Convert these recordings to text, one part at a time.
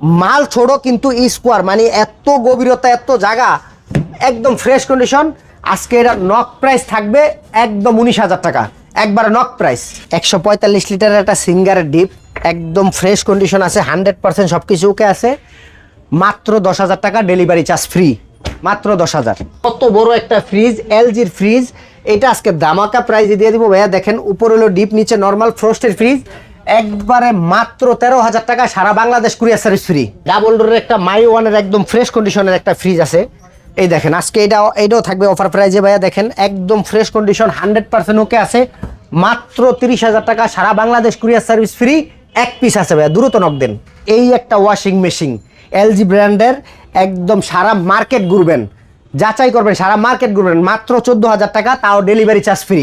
মাল ছোড়ো কিন্তু স্কোয়ার মানে এত গভীরতা, এত জায়গা, একদম ফ্রেশ কন্ডিশন আজকে এটা নক প্রাইস থাকবে একদম উনিশ হাজার টাকা। একবার নক প্রাইস একশো পঁয়তাল্লিশ লিটারের একটা সিঙ্গারের ডিপ একদম ফ্রেশ কন্ডিশন আছে হান্ড্রেড পার্সেন্ট সব কিছু ওকে আছে। মাত্র দশ হাজার টাকা ডেলিভারি চার্জ ফ্রি মাত্র দশ হাজার। কত বড় একটা ফ্রিজ এলজির ফ্রিজ এটা আজকে দামাকা প্রাইজে দিয়ে দিব। ভাইয়া দেখেন, উপরে হলো ডিপ নিচে নর্মাল ফ্রোস্টের ফ্রিজ একবারে মাত্র তেরো হাজার টাকা সারা Bangladesh courier service free double ডোরের একটা মাই ওয়ানের একদম ফ্রেশ কন্ডিশনের একটা ফ্রিজ আছে। এই দেখেন, আজকে এটা এটাও থাকবে অফার প্রাইজে ভাইয়া দেখেন, একদম fresh condition hundred percent okay আছে। মাত্র তিরিশ হাজার টাকা সারা বাংলাদেশ কুরিয়ার সার্ভিস ফ্রি এক পিস আছে ভাইয়া, দ্রুত নক দেন। এই একটা ওয়াশিং মেশিন এলজি ব্র্যান্ডের একদম সারা মার্কেট ঘুরবেন। যাচাই করবেন, সারা মার্কেট ঘুরবেন। মাত্র চোদ্দ হাজার টাকা, তাও ডেলিভারি চার্জ ফ্রি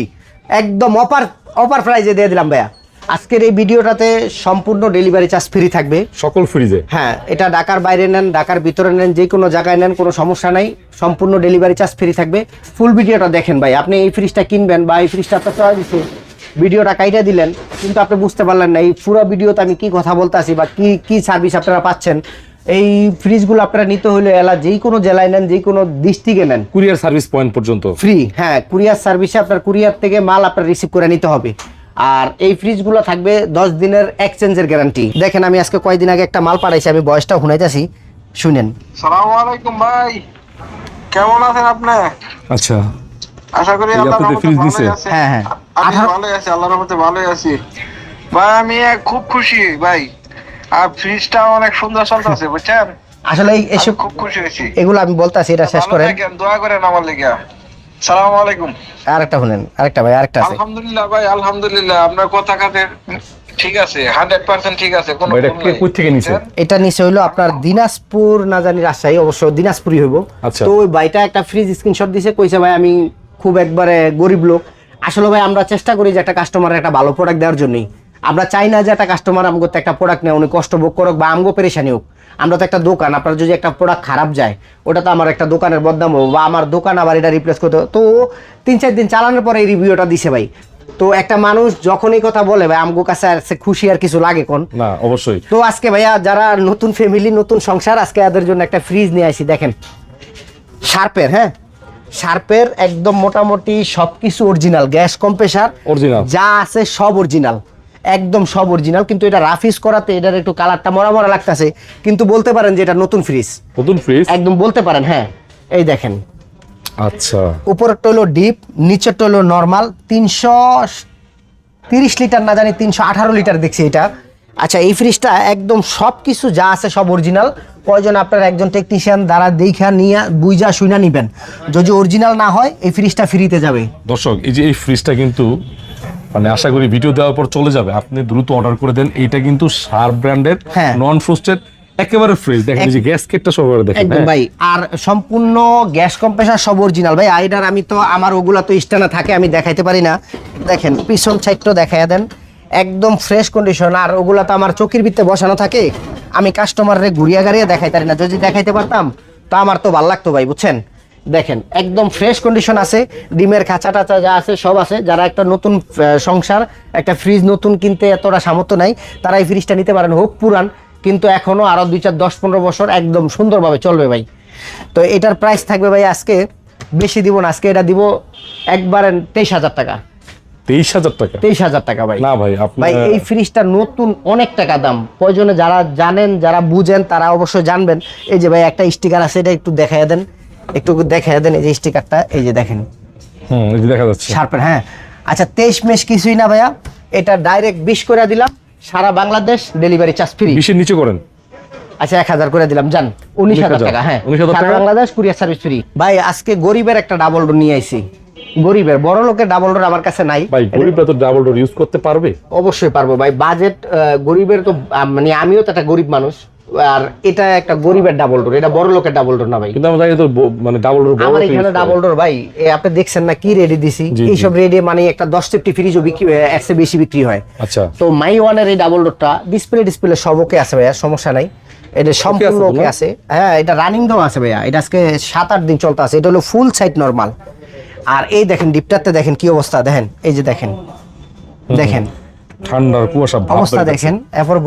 একদম অফার অফার প্রাইজে দিয়ে দিলাম ভাইয়া। আজকের এই ভিডিওটাতে সম্পূর্ণ ডেলিভারি চার্জ ফ্রি থাকবে। সকল ফ্রিজে হ্যাঁ এটা ঢাকার বাইরে নেন ঢাকার ভিতরে নেন যে কোনো জায়গায় নেন কোনো সমস্যা নাই সম্পূর্ণ ডেলিভারি চার্জ ফ্রি থাকবে। ফুল ভিডিওটা দেখেন ভাই আপনি এই ফ্রিজটা কিনবেন বা এই ফ্রিজটা আপনার চয়েস দিচ্ছে ভিডিওটা কাইটা দিলেন কিন্তু আপনি বুঝতে পারলেন না এই পুরো ভিডিওতে আমি কি কথা বলতে আসি বা কি কি সার্ভিস আপনারা পাচ্ছেন এই ফ্রিজগুলো আপনারা নিতে হলে এলা যেই কোনো জেলায় নেন যেই কোনো ডিস্ট্রিক্টে নেন। কুরিয়ার সার্ভিস পয়েন্ট পর্যন্ত? ফ্রি হ্যাঁ কুরিয়ার সার্ভিসে আপনার কুরিয়ার থেকে মাল আপনার রিসিভ করে নিতে হবে। আর এই ফ্রিজগুলো থাকবে দশ দিনের এক্সচেঞ্জের গ্যারান্টি দেখেন আমি আজকে কয়দিন আগে একটা মাল পাঠাইছি আমি বয়সটা শুনাইতেছি। শুনেন। সালামু আলাইকুম ভাই। কেমন আছেন আপনি? আচ্ছা। আশা করি আল্লাহর রহমতে ভালোই হ্যাঁ, হ্যাঁ। আমি ভালোই আছি আল্লাহর রহমতে ভালোই আছি। ভাই আমি খুব খুশি ভাই। আর ফ্রিজটা অনেক সুন্দর চলতেছে বুঝছেন? আসলে এসব খুব খুশি হয়েছি। এগুলো আমি বলতেছি এটা শেষ ভালো করেন। থাকেন, দোয়া করেন আমার লেগে। সালামু আলাইকুম। আরেকটা শুনেন আরেকটা ভাই আরেকটা আছে। আলহামদুলিল্লাহ ভাই আলহামদুলিল্লাহ। আপনার কথা কাছে ঠিক আছে হান্ড্রেড পার্সেন্ট ঠিক আছে কোনো এটা ভুল কে কই থেকে নিছে? এটা নিচে হইল আপনার দিনাজপুর না জানি রাজশাহী অবশ্য দিনাজপুরই হইব। আচ্ছা। তো ওই ভাইটা একটা ফ্রিজ স্ক্রিনশট দিছে কইছে ভাই আমি খুব একবারে গরিব লোক। আসলে ভাই আমরা চেষ্টা করি যে একটা কাস্টমারের একটা ভালো প্রোডাক্ট দেওয়ার জন্যই। আমরা চাই না যে একটা কাস্টমার আমগো একটা প্রোডাক্ট নেয় উনি কষ্ট ভোগ করুক বা আমগো পেরেশানি হোক। আমরা তো একটা দোকান আপনার যদি একটা প্রোডাক্ট খারাপ যায় ওটা তো আমার একটা দোকানের বদনাম হব বা আমার দোকান আবার এটা রিপ্লেস করতে তো তিন চার দিন চালানোর পরে এই রিভিউটা দিছে ভাই। তো একটা মানুষ যখন এই কথা বলে ভাই আমগো কাছে আর খুশি আর কিছু লাগে কোন? না অবশ্যই। তো আজকে ভাইয়া যারা নতুন ফ্যামিলি নতুন সংসার আজকে এদের জন্য একটা ফ্রিজ নিয়ে আসি দেখেন। শার্পের হ্যাঁ? শার্পের একদম মোটামুটি সব কিছু অরিজিনাল গ্যাস কম্প্রেসার অরিজিনাল যা আছে সব অরিজিনাল একদম সব অরিজিনাল কিন্তু এটা রাফিস করাতে এটার একটু কালারটা মরা মরা লাগতেছে। কিন্তু বলতে পারেন যে এটা নতুন ফ্রিজ নতুন ফ্রিজ একদম বলতে পারেন হ্যাঁ। এই দেখেন। আচ্ছা। উপরেরটা হলো ডিপ নিচেরটা হলো নর্মাল তিনশো তিরিশ লিটার না জানি তিনশো আঠারো লিটার দেখছি এটা। আচ্ছা এই ফ্রিজটা একদম সব কিছু যা আছে সব অরিজিনাল প্রয়োজন আপনার একজন টেকনিশিয়ান দ্বারা দেখা নিয়ে বুঝা শুনা নিবেন। যদি অরিজিনাল না হয় এই ফ্রিজটা ফ্রিতে যাবে। দর্শক এই যে এই ফ্রিজটা কিন্তু মানে আশা করি ভিডিও দেওয়ার পর চলে যাবে। আপনি দ্রুত অর্ডার করে দেন। এইটা কিন্তু সার ব্র্যান্ডের। নন ফ্রোস্টেড একেবারে ফ্রিজ দেখেন এই যে গ্যাস কেটটা সবার দেখেন একদম হ্যাঁ? ভাই। আর সম্পূর্ণ গ্যাস কম্প্রেসার সব অরিজিনাল ভাই আইডার আমি তো আমার ওগুলা তো স্ট্যান্ডে থাকে আমি দেখাইতে পারি না। দেখেন পিছন সাইডটা দেখাই দেন। একদম ফ্রেশ কন্ডিশন আর ওগুলা তো আমার চোখের ভিতরে বসানো থাকে। আমি কাস্টমাররে ঘুরিয়া গাড়িয়ে দেখাইতে পারি না। যদি দেখাইতে পারতাম তো আমার তো ভালো লাগতো ভাই বুঝছেন? দেখেন একদম ফ্রেশ কন্ডিশন আছে ডিমের খাঁচা টাচা যা আছে সব আছে। যারা একটা নতুন সংসার একটা ফ্রিজ নতুন কিনতে এতটা সামর্থ্য নাই তারা এই ফ্রিজটা নিতে পারেন। হোক পুরান কিন্তু এখনও আরও দুই চার দশ পনেরো বছর একদম সুন্দরভাবে চলবে ভাই। তো এটার প্রাইস থাকবে ভাই আজকে বেশি দিব না আজকে এটা দিব একবারে তেইশ হাজার টাকা। তেইশ হাজার টাকা? তেইশ হাজার টাকা ভাই। না ভাই ভাই এই ফ্রিজটা নতুন অনেক টাকা দাম। প্রয়োজনে যারা জানেন যারা বুঝেন তারা অবশ্যই জানবেন। এই যে ভাই একটা স্টিকার আছে এটা একটু দেখাই দেন। একটু দেখাই দেন এই যে স্টিকারটা এই যে দেখেন। হুম এই যে দেখা যাচ্ছে। শার্পের হ্যাঁ। আচ্ছা তেইশ মেশ কিছুই না ভাইয়া। এটা ডাইরেক্ট বিশ করে দিলাম। সারা বাংলাদেশ ডেলিভারি চার্জ ফ্রি বিশের নিচে করেন। আচ্ছা এক হাজার করে দিলাম জান। উনিশ হাজার টাকা হ্যাঁ। 19,000 সারা বাংলাদেশ কুরিয়ার সার্ভিস ফ্রি ভাই আজকে গরিবের একটা ডাবল ডোর নিয়ে আইছি। গরিবের বড় লোকের ডাবল ডোর আমার কাছে নাই। ভাই গরিবরা তো ডাবল ডোর ইউজ করতে পারবে? অবশ্যই পারব। ভাই বাজেট গরিবের তো মানে আমিও তো একটা গরিব মানুষ। আর এটা একটা গরিবের ডাবল ডোর এটা বড় লোকের ডাবল ডোর না ভাই। কিন্তু জানি তো মানে ডাবল ডোর আমার এখানে ডাবল ডোর ভাই আপনি দেখছেন না কি রেডি দিছি। এইসব রেডি মানে একটা দশ সেফটি ফ্রিজও বিক্রি চেয়ে বেশি বিক্রি হয়। আচ্ছা। তো মাই ওয়ানের এই ডাবল ডোরটা ডিসপ্লে ডিসপ্লে সব ওকে আছে ভাইয়া সমস্যা নাই। এটা সম্পূর্ণ ওকে আছে। হ্যাঁ এটা রানিং দাও আছে ভাইয়া। এটা আজকে সাত আট দিন চলতে আছে। এটা হলো ফুল সাইড নর্মাল আর এই দেখেন ডিপটাতে দেখেন কি অবস্থা। দেখেন এই যে দেখেন। দেখেন। ঠান্ডার কুয়াশা অবস্থা। দেখেন এরপর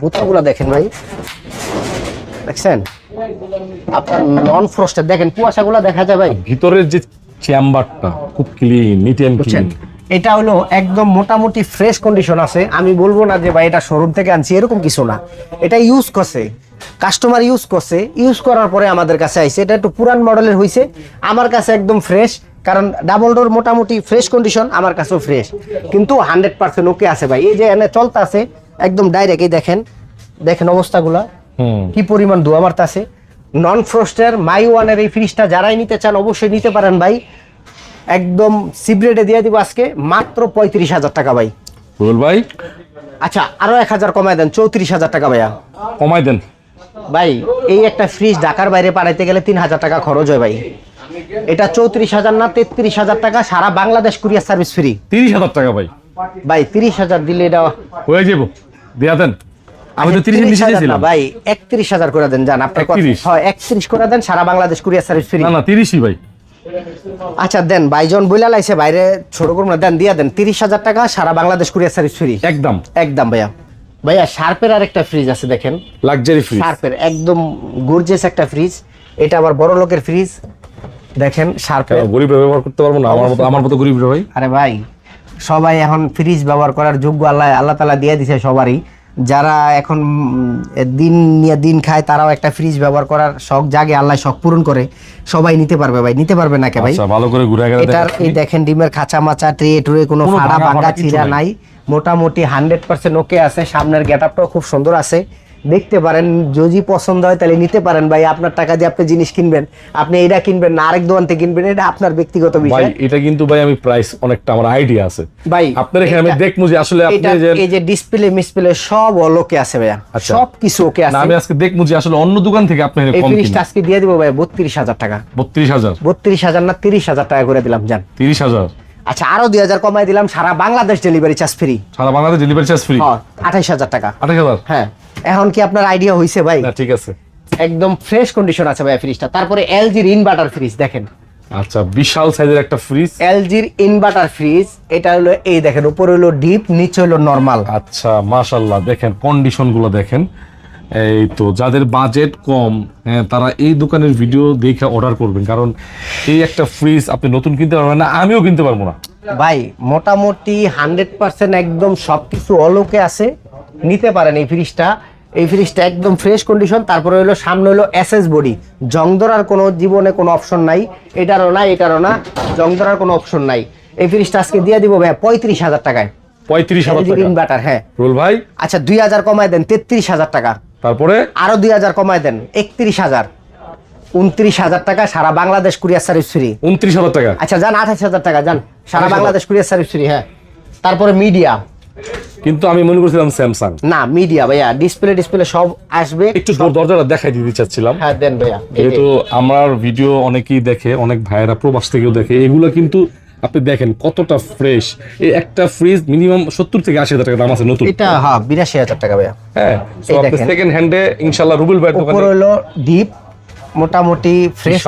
বুথাগুলো দেখেন ভাই। দেখছেন? আপনার নন ফ্রস্টেড দেখেন কুয়াশাগুলো দেখা যায় ভাই। ভিতরের যে চেম্বারটা খুব ক্লিন নিট এন্ড ক্লিন এটা হলো একদম মোটামুটি ফ্রেশ কন্ডিশন আছে। আমি বলব না যে ভাই এটা শোরুম থেকে আনছি এরকম কিছু না। এটা ইউজ করছে কাস্টমার ইউজ করছে ইউজ করার পরে আমাদের কাছে আইছে। এটা একটু পুরান মডেলের হয়েছে আমার কাছে একদম ফ্রেশ কারণ ডাবল ডোর মোটামুটি ফ্রেশ কন্ডিশন আমার কাছেও ফ্রেশ কিন্তু হান্ড্রেড পার্সেন্ট ওকে আছে ভাই। এই যে এনে চলতে আছে একদম ডাইরেক্ট এই দেখেন দেখেন অবস্থাগুলা। হুম। কি পরিমাণ ধোয়া মারতাছে। নন ফ্রস্টের মাই ওয়ানের এই ফ্রিজটা যারাই নিতে চান অবশ্যই নিতে পারেন ভাই। একদম সিপ্রেটে দিয়ে দিব আজকে মাত্র পঁয়ত্রিশ হাজার টাকা ভাই। রুবেল ভাই। আচ্ছা আরও এক হাজার কমায় দেন চৌত্রিশ হাজার টাকা ভাইয়া। কমাই দেন। ভাই এই একটা ফ্রিজ ঢাকার বাইরে পাঠাইতে গেলে তিন হাজার টাকা খরচ হয় ভাই। এটা চৌত্রিশ হাজার না তেত্রিশ হাজার টাকা সারা বাংলাদেশ কুরিয়ার সার্ভিস ফ্রি তিরিশ হাজার টাকা ভাই। ভাই তিরিশ হাজার দিলে এটা হয়ে যাব দিয়া দেন। আমি তো তিরিশের নিচে 30,000 না দিয়েছিলাম ভাই একত্রিশ হাজার করে দেন জান আপনার কথা- হয় একত্রিশ করে দেন সারা বাংলাদেশ কুরিয়ার সার্ভিস ফ্রি না না তিরিশই ভাই। আচ্ছা দেন বাইজন বইলা লাইছে বাইরে ছোট করুন না দেন দিয়া দেন তিরিশ হাজার টাকা সারা বাংলাদেশ কুরিয়ার সার্ভিস ফ্রি। একদম। একদম ভাইয়া। ভাইয়া শার্পের আর একটা ফ্রিজ আছে দেখেন। লাক্সারি ফ্রিজ শার্পের একদম গর্জিয়াস একটা ফ্রিজ এটা আবার বড় লোকের ফ্রিজ দেখেন শার্পের। গরিব ব্যবহার করতে পারব না? আমার মতো আমার মতো গরিব ভাই। আরে ভাই সবাই এখন ফ্রিজ ব্যবহার করার যোগ্য আল্লাহ আল্লাহ তালা দিয়ে দিছে সবারই। যারা এখন দিন নিয়ে দিন খায় তারাও একটা ফ্রিজ ব্যবহার করার শখ জাগে আল্লাহ শখ পূরণ করে। সবাই নিতে পারবে ভাই নিতে পারবে না কে ভাই? আচ্ছা ভালো করে ঘুরে গেলে এটার এই দেখেন ডিমের খাঁচা মাচা ট্রে টুরে কোনো ফাড়া ভাঙা চিরা নাই। নাই। মোটামুটি হান্ড্রেড পার্সেন্ট ওকে আছে সামনের গেট আপটাও খুব সুন্দর আছে। দেখতে পারেন যদি পছন্দ হয় তাহলে নিতে পারেন ভাই। আপনার টাকা দিয়ে আপনি জিনিস কিনবেন আপনি এটা কিনবেন না আরেক দোকান থেকে কিনবেন এটা আপনার ব্যক্তিগত ভাই বিষয়। এটা কিন্তু ভাই আমি প্রাইস অনেকটা আমার আইডিয়া আছে। ভাই আপনার এখানে আমি দেখব যে আসলে আপনি যে এই যে ডিসপ্লে মিসপ্লে সব ওকে আছে ভাইয়া। আচ্ছা। সব কিছু ওকে আছে। আমি আজকে দেখব যে আসলে অন্য দোকান থেকে আপনি এই কম ফ্রিজটা আজকে দিয়ে দিব ভাই বত্রিশ হাজার টাকা। বত্রিশ হাজার? বত্রিশ হাজার না তিরিশ হাজার টাকা করে দিলাম জান। তিরিশ হাজার? আচ্ছা আরও দুই হাজার কমাই দিলাম সারা বাংলাদেশ ডেলিভারি চার্জ ফ্রি সারা বাংলাদেশ ডেলিভারি চার্জ ফ্রি হ্যাঁ আঠাইশ হাজার টাকা। আঠাশ হাজার? হ্যাঁ। এখন কি আপনার আইডিয়া হইছে ভাই? না ঠিক আছে। একদম ফ্রেশ কন্ডিশন আছে ভাই ফ্রিজটা তারপরে এলজির ইনভার্টার ফ্রিজ দেখেন। আচ্ছা বিশাল সাইজের একটা ফ্রিজ এলজির ইনভার্টার ফ্রিজ এটা হলো এই দেখেন উপরে হলো ডিপ নিচে হলো নর্মাল আচ্ছা মাশাল্লাহ দেখেন কন্ডিশনগুলো দেখেন। এই তো যাদের বাজেট কম হ্যাঁ তারা এই দোকানের ভিডিও দেখে অর্ডার করবেন। কারণ এই একটা ফ্রিজ আপনি নতুন কিনতে পারবেন না আমিও কিনতে পারব না। ভাই মোটামুটি হান্ড্রেড পার্সেন্ট একদম সবকিছু অলোকে আছে। নিতে পারেন এই ফ্রিজটা। এই ফ্রিজটা একদম ফ্রেশ কন্ডিশন তারপরে হলো সামনে হলো এসএস বডি জং ধরার কোনো জীবনে কোনো অপশন নাই। এটারও না এটারও না জং ধরার কোনো অপশন নাই। এই ফ্রিজটা আজকে দিয়ে দিব ভাই পঁয়ত্রিশ হাজার টাকায়। পঁয়ত্রিশ হাজার টাকা। ইনভার্টার হ্যাঁ। রুল ভাই? আচ্ছা দুই হাজার কমায় দেন তেত্রিশ হাজার টাকা। তারপরে? আরও দুই হাজার কমায় দেন একত্রিশ হাজার। উনত্রিশ হাজার টাকা সারা বাংলাদেশ কুরিয়ার সার্ভিস ফ্রি। উনত্রিশ হাজার টাকা। আচ্ছা যান আঠাশ হাজার টাকা যান। সারা বাংলাদেশ কুরিয়ার সার্ভিস ফ্রি হ্যাঁ। তারপরে মিডিয়া। কিন্তু আমি মনে করছিলাম স্যামসাং না মিডিয়া ভাইয়া ডিসপ্লে ডিসপ্লে সব আসবে। একটু দরজাটা দেখাই দিতে চাচ্ছিলাম। হ্যাঁ দেন ভাইয়া। যেহেতু আমার ভিডিও অনেকেই দেখে অনেক ভাইয়েরা প্রবাস থেকেও দেখে এগুলো কিন্তু আপনি দেখেন কতটা ফ্রেশ এই একটা ফ্রিজ মিনিমাম সত্তর থেকে আশি হাজার টাকা দাম আছে নতুন। এটা হ্যাঁ বিরাশি হাজার টাকা ভাইয়া। হ্যাঁ। সেকেন্ড হ্যান্ডে ইনশাল্লাহ রুবেল ভাইয়ের উপর দোকানে হলো ডিপ মোটামুটি ফ্রেশ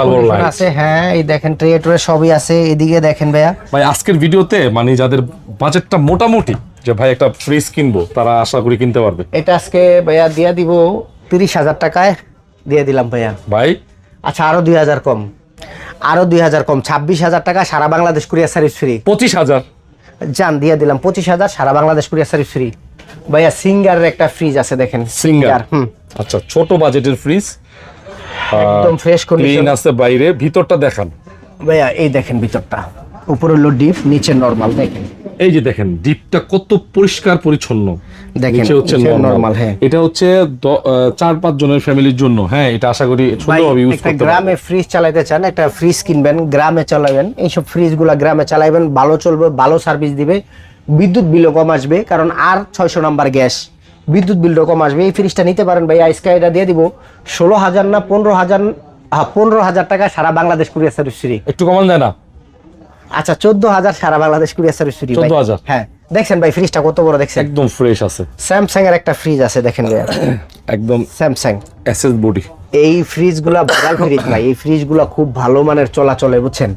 আছে হ্যাঁ এই দেখেন ট্রে ট্রে সবই আছে এদিকে দেখেন ভাইয়া। ভাই আজকের ভিডিওতে মানে যাদের বাজেটটা মোটামুটি যে ভাই একটা ফ্রিজ কিনবো তারা আশা করি কিনতে পারবে। এটা আজকে ভাইয়া দিয়ে দিব তিরিশ হাজার টাকায় দিয়ে দিলাম ভাইয়া। ভাই? আচ্ছা আরও দুই হাজার কম। আরও দুই হাজার কম ছাব্বিশ হাজার টাকা সারা বাংলাদেশ কুরিয়ার সার্ভিস ফ্রি পঁচিশ হাজার? যান দিয়ে দিলাম পঁচিশ হাজার সারা বাংলাদেশ কুরিয়ার সার্ভিস ফ্রি ভাইয়া সিঙ্গারের একটা ফ্রিজ আছে দেখেন। সিঙ্গার? হুম। আচ্ছা ছোট বাজেটের ফ্রিজ একদম ফ্রেশ কন্ডিশন আছে বাইরে ভিতরটা দেখান। ভাইয়া এই দেখেন ভিতরটা। উপরে হলো ডিপ নিচে নরমাল দেখেন। এই যে দেখেন ডিপটা কত পরিষ্কার পরিচ্ছন্ন। দেখেন, হচ্ছে নরমাল হ্যাঁ। এটা হচ্ছে চার পাঁচ জনের ফ্যামিলির জন্য। হ্যাঁ এটা আশা করি সুন্দরভাবে ইউজ করতে গ্রামে ফ্রিজ চালাইতে চান একটা ফ্রিজ কিনবেন গ্রামে চালাবেন এইসব ফ্রিজগুলা গ্রামে চালাইবেন ভালো চলবে ভালো সার্ভিস দিবে বিদ্যুৎ বিলও কম আসবে কারণ আর ছয়শো নাম্বার গ্যাস বিদ্যুৎ বিলও কম আসবে। এই ফ্রিজটা নিতে পারেন ভাই আইসকা এটা দিয়ে দিব। ষোলো হাজার না পনেরো হাজার হ্যাঁ পনেরো হাজার টাকা সারা বাংলাদেশ কুরিয়ার সার্ভিস ফ্রি। একটু কমান যায় না? আচ্ছা চোদ্দ হাজার সারা বাংলাদেশ কুরিয়ার সার্ভিস ফ্রি 14,000 হ্যাঁ দেখছেন ভাই ফ্রিজটা কত বড় দেখছেন? একদম ফ্রেশ আছে। স্যামসাং এর একটা ফ্রিজ আছে দেখেন ভাইয়া। একদম স্যামসাং এসএস বডি এই ফ্রিজগুলা ভালো ফ্রিজ ভাই এই ফ্রিজগুলা খুব ভালো মানের চলাচলে বুঝছেন?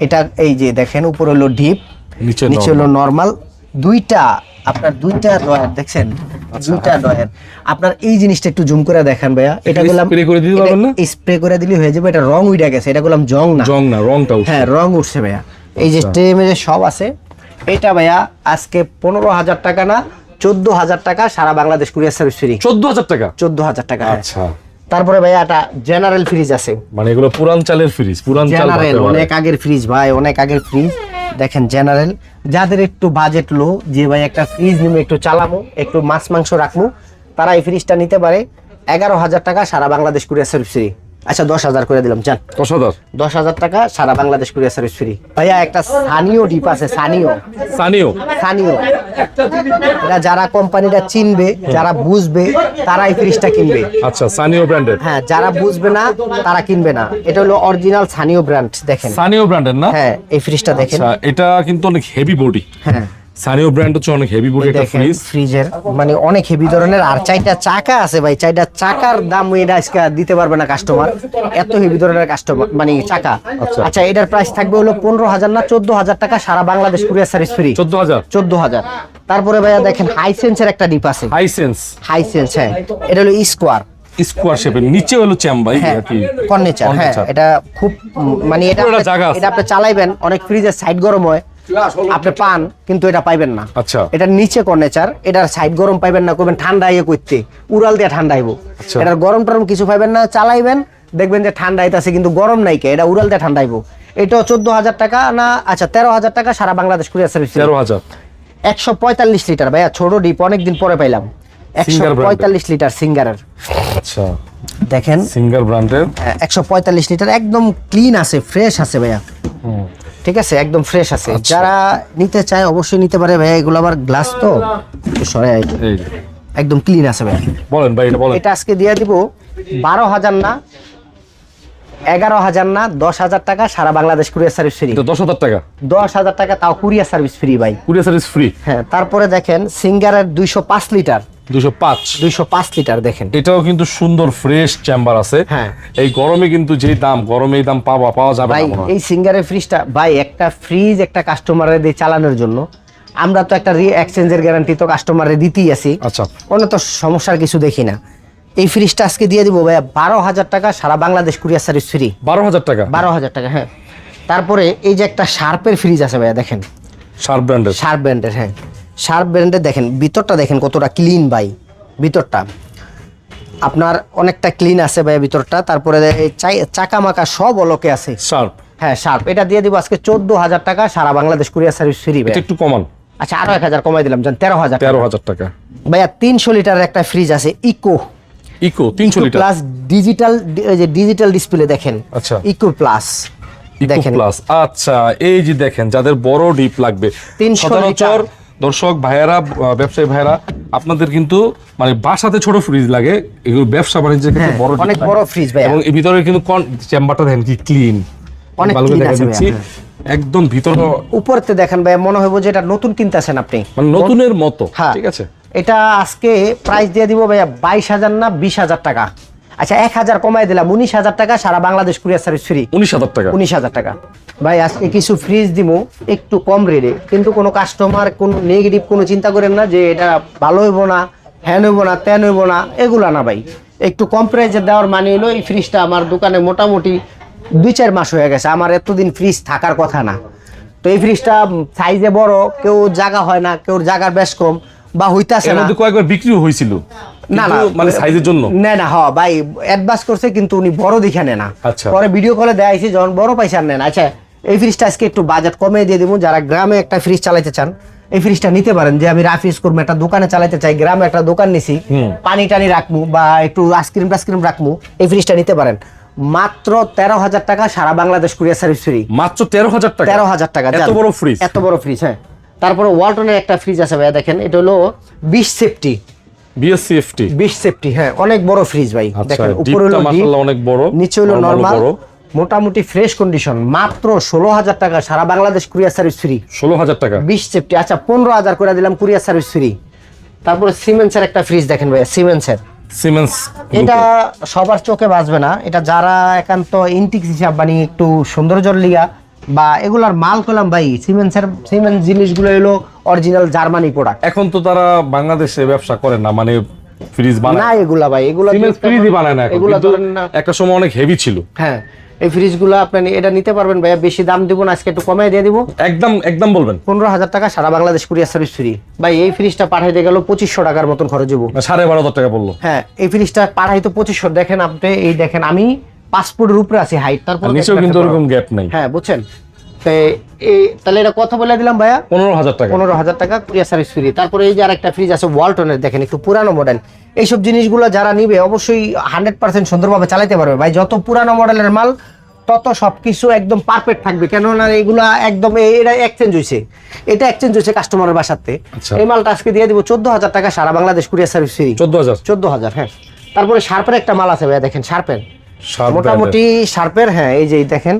এটা এই যে দেখেন উপরে হলো ডিপ নিচে নিচে হলো নর্মাল দুইটা আপনার দুইটা ড্রয়ার দেখছেন? দুইটা ডয়ের আপনার এই জিনিসটা একটু জুম করে দেখান ভাইয়া। এটা এটা বললাম spray করে দিতে পারবেন না? স্প্রে করে দিলে হয়ে যাবে। এটা রং উইডা গেছে। এটা বললাম জং না। জং না রংটা উঠছে। হ্যাঁ রং উঠছে ভাইয়া। এই যে আচ্ছা। ট্রে মেজে সব আছে এটা ভাইয়া আজকে পনেরো হাজার টাকা না চোদ্দ হাজার টাকা সারা বাংলাদেশ কুরিয়ার সার্ভিস ফ্রি। চোদ্দ হাজার টাকা? চোদ্দ হাজার টাকা হ্যাঁ। আচ্ছা। তারপরে ভাইয়া একটা জেনারেল ফ্রিজ আছে। মানে এগুলো পুরান চালের ফ্রিজ পুরান চাল জেনারেল অনেক আগের ফ্রিজ ভাই অনেক আগের ফ্রিজ দেখেন জেনারেল, যাদের একটু বাজেট লো যে ভাই একটা ফ্রিজ নিমে, একটু চালামো, একটু মাছ মাংস রাখব তারা এই ফ্রিজটা নিতে পারে। এগারো হাজার টাকা সারা বাংলাদেশ কুরিয়ার সার্ভিস আচ্ছা দশ হাজার করে দিলাম চান দশ হাজার? দশ হাজার টাকা সারা বাংলাদেশ কুরিয়ার সার্ভিস ফ্রি ভাইয়া একটা সানিও ডিপ আছে সানিও সানিও সানিও এটা যারা কোম্পানিটা চিনবে যারা বুঝবে তারা এই ফ্রিজটা কিনবে। আচ্ছা সানিও ব্র্যান্ডের হ্যাঁ যারা বুঝবে না তারা কিনবে না। এটা হলো অরিজিনাল সানিও ব্র্যান্ড দেখেন। সানিও ব্র্যান্ডের না? হ্যাঁ এই ফ্রিজটা দেখেন। আচ্ছা এটা কিন্তু অনেক হেভি বডি হ্যাঁ। সানিও ব্র্যান্ড হচ্ছে অনেক হেভি বডি একটা ফ্রিজ ফ্রিজের মানে অনেক হেভি ধরনের আর চাইটা চাকা আছে ভাই চাইটা চাকার দাম এটা আজকে দিতে পারবে না কাস্টমার এত হেভি ধরনের কাস্টমার মানে চাকা। আচ্ছা। আচ্ছা এটার প্রাইস থাকবে হলো পনেরো হাজার না চোদ্দ হাজার টাকা সারা বাংলাদেশ কুরিয়ার সার্ভিস ফ্রি চোদ্দ হাজার? চোদ্দ হাজার। তারপরে ভাইয়া দেখেন হাইসেন্সের একটা ডিপ আছে। হাইসেন্স হাইসেন্স হ্যাঁ। এটা হলো স্কোয়ার স্কোয়ার শেপের নিচে হলো চ্যাম্বাই হ্যাঁ কি? কর্নেচার হ্যাঁ। এটা খুব মানে এটা। এটা আপনি চালাইবেন অনেক ফ্রিজের সাইড গরম হয়। আপনি পান কিন্তু এটা পাইবেন না। আচ্ছা। এটার নিচে কর্নেচার এটার সাইড গরম পাইবেন না করবেন ঠান্ডা ইয়ে করতে উড়াল দিয়ে ঠান্ডা আইব আচ্ছা। এটার গরম টরম কিছু পাইবেন না চালাইবেন। দেখবেন যে ঠান্ডা আইতাছে কিন্তু গরম নাই কে এটা উড়াল দিয়ে ঠান্ডা আইব এটাও চোদ্দ হাজার টাকা না আচ্ছা তেরো হাজার টাকা সারা বাংলাদেশ কুরিয়ার সার্ভিস তেরো হাজার। একশো পঁয়তাল্লিশ লিটার ভাইয়া ছোট ডিপ অনেকদিন পরে পাইলাম। একশো। পঁয়তাল্লিশ লিটার সিঙ্গারের। আচ্ছা। দেখেন। সিঙ্গার ব্র্যান্ডের একশো পঁয়তাল্লিশ লিটার একদম ক্লিন আছে ফ্রেশ আছে ভাইয়া। ঠিক আছে? একদম ফ্রেশ আছে। আচ্ছা। যারা নিতে চায় অবশ্যই নিতে পারে। ভাই এগুলো আবার গ্লাস তো? সরে। একদম ক্লিন আছে ভাই বলেন ভাই এটা বলেন। এটা আজকে দিয়ে দিব। বারো হাজার না এগারো হাজার না দশ হাজার টাকা সারা বাংলাদেশ কুরিয়ার সার্ভিস ফ্রি দশ হাজার টাকা? দশ হাজার টাকা তাও কুরিয়ার সার্ভিস ফ্রি ভাই। কুরিয়ার সার্ভিস ফ্রি হ্যাঁ তারপরে দেখেন সিঙ্গারের দুইশো পাঁচ লিটার দুশো পাঁচ? দুইশো পাঁচ লিটার দেখেন। এটাও কিন্তু সুন্দর ফ্রেশ চেম্বার আছে। হ্যাঁ। এই গরমে কিন্তু যে দাম গরমে এই দাম পাওয়া পাওয়া যাবে ভাই। এই সিঙ্গারের ফ্রিজটা ভাই একটা ফ্রিজ একটা কাস্টমারের দিয়ে চালানোর জন্য। আমরা তো একটা রি এক্সচেঞ্জের গ্যারান্টি তো কাস্টমারে দিতেই আছি। আচ্ছা। অন্য তো সমস্যার কিছু দেখি না। এই ফ্রিজটা আজকে দিয়ে দিব ভাইয়া বারো হাজার টাকা সারা বাংলাদেশ কুরিয়ার সার্ভিস ফ্রি। বারো হাজার টাকা? বারো হাজার টাকা হ্যাঁ। তারপরে এই যে একটা শার্পের ফ্রিজ আছে ভাইয়া দেখেন। শার্প ব্র্যান্ডের? শার্প ব্র্যান্ডের হ্যাঁ। শার্প ব্র্যান্ডের দেখেন ভিতরটা দেখেন কতটা ক্লিন ভাই ভিতরটা। আপনার অনেকটা ক্লিন আছে ভাইয়া ভিতরটা তারপরে চাকা মাকা সব অলকে আছে। শার্প? হ্যাঁ শার্প। এটা দিয়ে দিব আজকে চোদ্দ হাজার টাকা সারা বাংলাদেশ কুরিয়ার সার্ভিস ফ্রি একটু কমান। আচ্ছা আরও এক হাজার কমাই দিলাম জান তেরো হাজার তেরো হাজার টাকা। ভাইয়া তিনশো লিটারের একটা ফ্রিজ আছে ইকো ইকো তিনশো লিটার প্লাস ডিজিটাল যে ডিজিটাল ডিসপ্লে দেখেন। আচ্ছা। ইকো প্লাস দেখেন। প্লাস আচ্ছা এই যে দেখেন যাদের বড় ডিপ লাগবে। 300 সচরাচর দর্শক ভাইয়েরা ব্যবসায়ী ভাইয়েরা আপনাদের কিন্তু মানে বাসাতে ছোট ফ্রিজ লাগে। এগুলো ব্যবসা বাণিজ্যের ক্ষেত্রে হ্যাঁ, বড় অনেক বড় fridge ভাইয়া। এবং এই ভিতরে কিন্তু চেম্বারটা দেখেন কি ক্লিন অনেক ভালো আছে একদম ভিতর উপরতে দেখেন ভাইয়া মনে হইব যে এটা নতুন কিনতেছেন আপনি। মানে নতুনের মতো। হ্যাঁ। ঠিক আছে? এটা আজকে প্রাইস দিয়ে দিব ভাইয়া বাইশ হাজার না বিশ হাজার টাকা। আচ্ছা এক হাজার কমাই দিলাম উনিশ হাজার টাকা সারা বাংলাদেশ কুরিয়ার সার্ভিস ফ্রি। উনিশ হাজার টাকা। উনিশ হাজার টাকা। ভাই আজকে কিছু ফ্রিজ দিব একটু কম রেটে কিন্তু কোনো কাস্টমার কোনো নেগেটিভ কোনো চিন্তা করেন না যে এটা ভালো হইব না হ্যান হইব না ত্যান হইব না এগুলা না ভাই। একটু কম প্রাইসে দেওয়ার মানে হলো এই ফ্রিজটা আমার দোকানে মোটামুটি দুই চার মাস হয়ে গেছে। আমার এতদিন ফ্রিজ থাকার কথা না। তো এই ফ্রিজটা সাইজে বড় কেউ জায়গা হয় না কেউ জায়গার বেশ কম। বা হইতাছে না। মধ্যে কয়েকবার বিক্রিও হয়েছিল না না মানে সাইজের জন্য? না না হ ভাই অ্যাডভান্স করছে কিন্তু উনি বড় দেখে না। আচ্ছা। পরে ভিডিও কলে যখন বড় পয়সা নেন আচ্ছা এই ফ্রিজটা আজকে একটু বাজেট কমে দিয়ে দিব। যারা গ্রামে একটা ফ্রিজ চালাতে চান এই ফ্রিজটা নিতে পারেন। যে আমি রাফ ইউজ করব একটা দোকানে চালাতে চাই গ্রামে একটা দোকান নিছি পানি টানি রাখব বা একটু আইসক্রিম টাইসক্রিম রাখব এই ফ্রিজটা নিতে পারেন। মাত্র তেরো হাজার টাকা সারা বাংলাদেশ কুরিয়ার সার্ভিস ফ্রি মাত্র তেরো হাজার টাকা? তেরো হাজার টাকা এত বড় ফ্রিজ এত বড় ফ্রিজ হ্যাঁ। তারপরে ওয়ালটনের একটা ফ্রিজ আছে ভাইয়া দেখেন এটা হলো বিশ সেফটি বিএসসি এফটি বিশ সেফটি হ্যাঁ অনেক বড় ফ্রিজ ভাই আচ্ছা, দেখেন উপরে হলো মাশাআল্লাহ অনেক বড়, নিচে হলো নরমাল মোটামুটি ফ্রেশ কন্ডিশন মাত্র ষোলো হাজার টাকা সারা বাংলাদেশ কুরিয়ার সার্ভিস ফ্রি ষোলো হাজার টাকা। বিশ সেফটি আচ্ছা পনেরো হাজার করে দিলাম কুরিয়ার সার্ভিস ফ্রি তারপরে সিমেন্সের একটা ফ্রিজ দেখেন ভাই সিমেন্সের সিমেন্স এটা সবার চোখে বাঁচবে না এটা যারা একান্ত ইন্টিক্স হিসাব মানে একটু সৌন্দর্যর লিগা বা এগুলার মাল করলাম ভাই সিমেন্সের সিমেন্স জিনিসগুলো এলো অরিজিনাল জার্মানি প্রোডাক্ট এখন তো তারা বাংলাদেশে ব্যবসা করে না মানে ফ্রিজ বানায়। না এগুলা ভাই এগুলা সিমেন্স ফ্রিজই বানায় না এগুলা ধরেন না। একটা সময় অনেক হেভি ছিল। হ্যাঁ এই ফ্রিজগুলো আপনি এটা নিতে পারবেন ভাইয়া বেশি দাম দিব না আজকে একটু কমাই দিয়ে দিব। একদম একদম বলবেন। পনেরো হাজার টাকা সারা বাংলাদেশ কুরিয়ার সার্ভিস ফ্রি ভাই এই ফ্রিজটা পাঠাইতে গেল পঁচিশশো টাকার মতন খরচ হব সাড়ে বারো হাজার টাকা বলল হ্যাঁ এই ফ্রিজটা পাঠাইতো পঁচিশশো দেখেন আপনি এই দেখেন আমি পাসপোর্টের উপরে আছি হাইট তারপর নিচেও কিন্তু ওরকম গ্যাপ নাই। হ্যাঁ বুঝছেন? তাহলে এটা কত বলে দিলাম ভাইয়া? পনেরো হাজার টাকা। পনেরো হাজার টাকা কুরিয়ার সার্ভিস ফ্রি তারপরে এই যে আরেকটা ফ্রিজ আছে ওয়ালটনের দেখেন একটু পুরানো মডেল এইসব জিনিসগুলো যারা নিবে অবশ্যই হান্ড্রেড পার্সেন্ট সুন্দরভাবে চালাতে পারবে। ভাই যত পুরানো মডেলের মাল তত সবকিছু একদম পারফেক্ট থাকবে। কেননা এগুলা একদম এটা এক্সচেঞ্জ হয়েছে এটা এক্সচেঞ্জ হয়েছে কাস্টমারের বাসাতে। আচ্ছা। এই মালটা আজকে দিয়ে দিব চোদ্দ হাজার টাকা সারা বাংলাদেশ কুরিয়ার সার্ভিস ফ্রি চোদ্দ হাজার। চোদ্দ হাজার হ্যাঁ। তারপরে শার্পের একটা মাল আছে ভাইয়া দেখেন শার্পের Sharp মোটামুটি শার্পের হ্যাঁ এই যে দেখেন।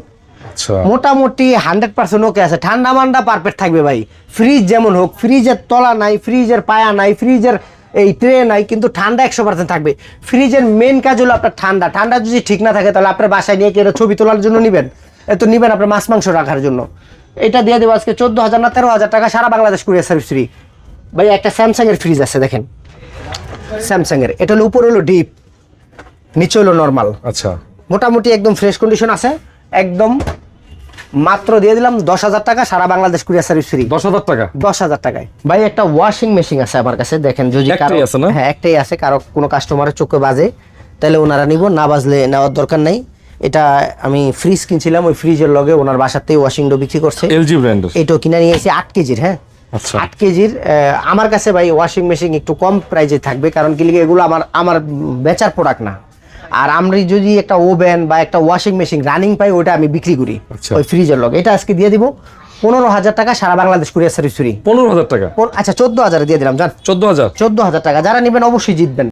আচ্ছা। মোটামুটি হান্ড্রেড পার্সেন্ট ওকে আছে। ঠান্ডা মান্ডা পারফেক্ট থাকবে ভাই। ফ্রিজ যেমন হোক ফ্রিজের তলা নাই ফ্রিজের পায়া নাই ফ্রিজের এই ট্রে নাই কিন্তু ঠান্ডা একশো পার্সেন্ট থাকবে। ফ্রিজের মেন কাজ হলো আপনার ঠান্ডা। ঠান্ডা যদি ঠিক না থাকে তাহলে আপনার বাসায় নিয়ে কি ছবি তোলার জন্য নেবেন? এ তো নেবেন আপনার মাছ মাংস রাখার জন্য। এটা দিয়ে দেবো আজকে চোদ্দ হাজার না তেরো হাজার টাকা সারা বাংলাদেশ কুরিয়ার সার্ভিস ফ্রি ভাই একটা স্যামসাং এর ফ্রিজ আছে দেখেন। স্যামসাং এর এটা হলো উপরে হলো ডিপ নিচে হলো নর্মাল আচ্ছা। মোটামুটি একদম ফ্রেশ কন্ডিশন আছে। একদম মাত্র দিয়ে দিলাম দশ হাজার টাকা সারা বাংলাদেশ কুরিয়ার সার্ভিস ফ্রি দশ হাজার টাকা? দশ হাজার টাকায়। ভাই একটা ওয়াশিং মেশিন আছে আমার কাছে দেখেন যদি আছে না? হ্যাঁ একটাই আছে কারও কোনো কাস্টমারের চোখে বাজে তাহলে ওনারা নিব না বাজলে নেওয়ার দরকার নাই। এটা আমি ফ্রিজ কিনছিলাম ওই ফ্রিজের লগে ওনার বাসাতেই ওয়াশিং ডো বিক্রি করছে। এলজি ব্র্যান্ডের এটাও কিনে নিয়ে এসেছি আট কেজির হ্যাঁ? আচ্ছা। আট কেজির আমার কাছে ভাই ওয়াশিং মেশিন একটু কম প্রাইজে থাকবে কারণ কি এগুলো আমার আমার বেচার প্রোডাক্ট না। আর আমরা যদি একটা ওভেন বা একটা ওয়াশিং মেশিন রানিং পাই ওটা আমি বিক্রি করি। আচ্ছা। ওই ফ্রিজের লগে। এটা আজকে দিয়ে দিব। পনেরো হাজার টাকা সারা বাংলাদেশ কুরিয়ার সার্ভিস ফ্রি। পনেরো হাজার টাকা? আচ্ছা চোদ্দ হাজার দিয়ে দিলাম জান। চোদ্দ হাজার? চোদ্দ হাজার টাকা। যারা নেবেন অবশ্যই জিতবেন।